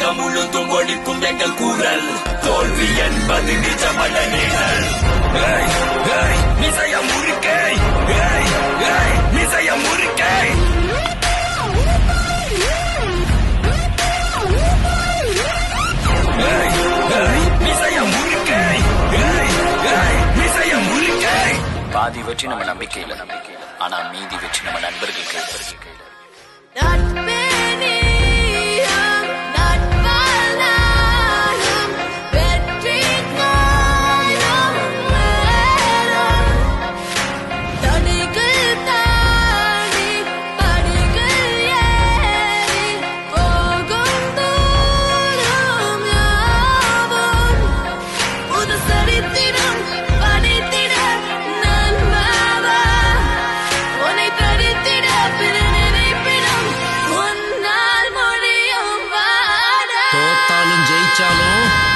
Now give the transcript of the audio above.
உலகம் முழுதும் ஒழிக்கும் எங்கள் கூறல் தோல்வி என்பது நிஜமல்ல நிழல் மிசைய முறுக்கை. மிசைய முறுக்கை. பாதி வெற்றி நம்ம நம்பிக்கையில. நம்பிக்கையில ஆனா மீதி வெற்றி நம்ம நண்பர்கள் கையில 小龙